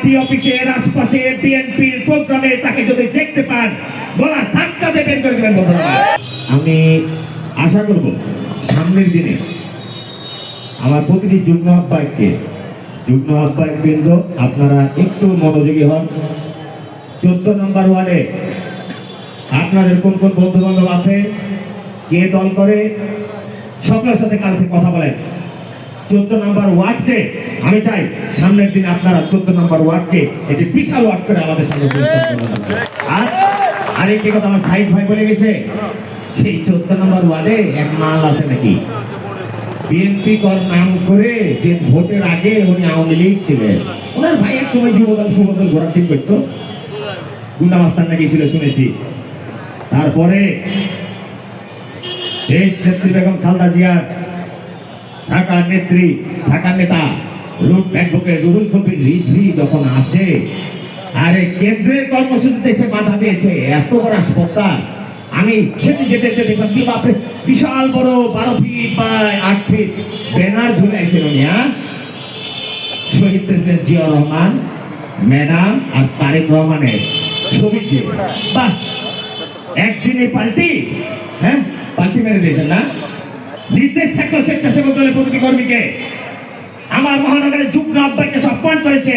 Party অফিসের আশপাশে বিএনপির প্রোগ্রামে তাকে যদি দেখতে পান গলা ধাক্কা দিয়ে বের করে দেবেন আমি আশা করব সামনের দিনে আমার প্রতিটি যুগ্ম আহ্বায়ককে, যুগ্ম আহ্বায়ক বৃন্দ, আপনারা একটু মনোযোগী হন। চোদ্দ নম্বর ওয়ার্ডে আপনাদের কোন কোন বন্ধু বান্ধব আছে? কে দল করে? সকলের সাথে কালকে কথা বলেন? চোদ্দ নম্বর ওয়ার্ডকে, আমি চাই সামনের দিন আপনারা চোদ্দ নম্বর ওয়ার্ডকে এটি বিশাল ওয়ার্ড করে আমাদের সামনে আর আরেকটি কথা আমার সাইড ভাই বলে গেছে, সেই চোদ্দ নম্বর ওয়ার্ডে এক মাল আছে নাকি? বিএনপি কর নাম করে যে ভোটের আগে উনি আওয়ামী লীগ ছিলেন। ওনার ভাই এক সময় যুবদল সুবদল ঘোরা ঠিক করতো। গুন্ডা মাস্তান নাকি ছিল শুনেছি। তারপরে দেশ নেত্রী বেগম খালদা জিয়ার ঢাকার নেত্রী ঢাকার নেতা রুট ব্যাংককে রুরুল কবির রিজভি যখন আসে, আরে কেন্দ্রের কর্মসূচিতে এসে বাধা দিয়েছে, এত বড় হাসপাতাল। আমি সেদিন যেতে যেতে দেখলাম, কি বাপরে, বিশাল বড় বারো ফিট বা আট ফিট ব্যানার ঝুলাইছিল হ্যাঁ? শহীদ প্রেসিডেন্ট জিয়া রহমান, ম্যাডাম আর তারেক রহমানের ছবি যে, বাহ! একদিনে পাল্টি হ্যাঁ? পাল্টি মেরে দিয়েছেন, না? নির্দেশ থাকল স্বেচ্ছাসেবক দলের প্রতিটি কর্মীকে। আমার মহানগরের যুগ্ম আহ্বায়কে সম্মান করেছে।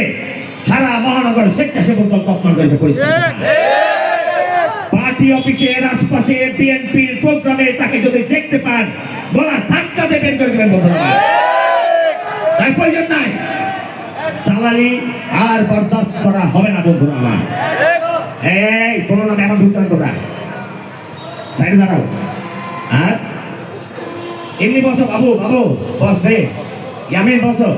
সারা মহানগর স্বেচ্ছাসেবক দল অপমান করেছে পার্টি অফিসের আশপাশে বিএনপির প্রোগ্রামে তাকে যদি দেখতে পান গলা ধাক্কা দিয়ে বের করে দেবেন তার প্রয়োজন নাই। দালালি আর বরদাস্ত করা হবে না, বন্ধুরা আমার। এই, কোনো এখন উচ্চারণ করা সাইডে দাঁড়াও। আর હિન્દી બોસો બાબુ બાબુ બોસ દે યમીન બોસો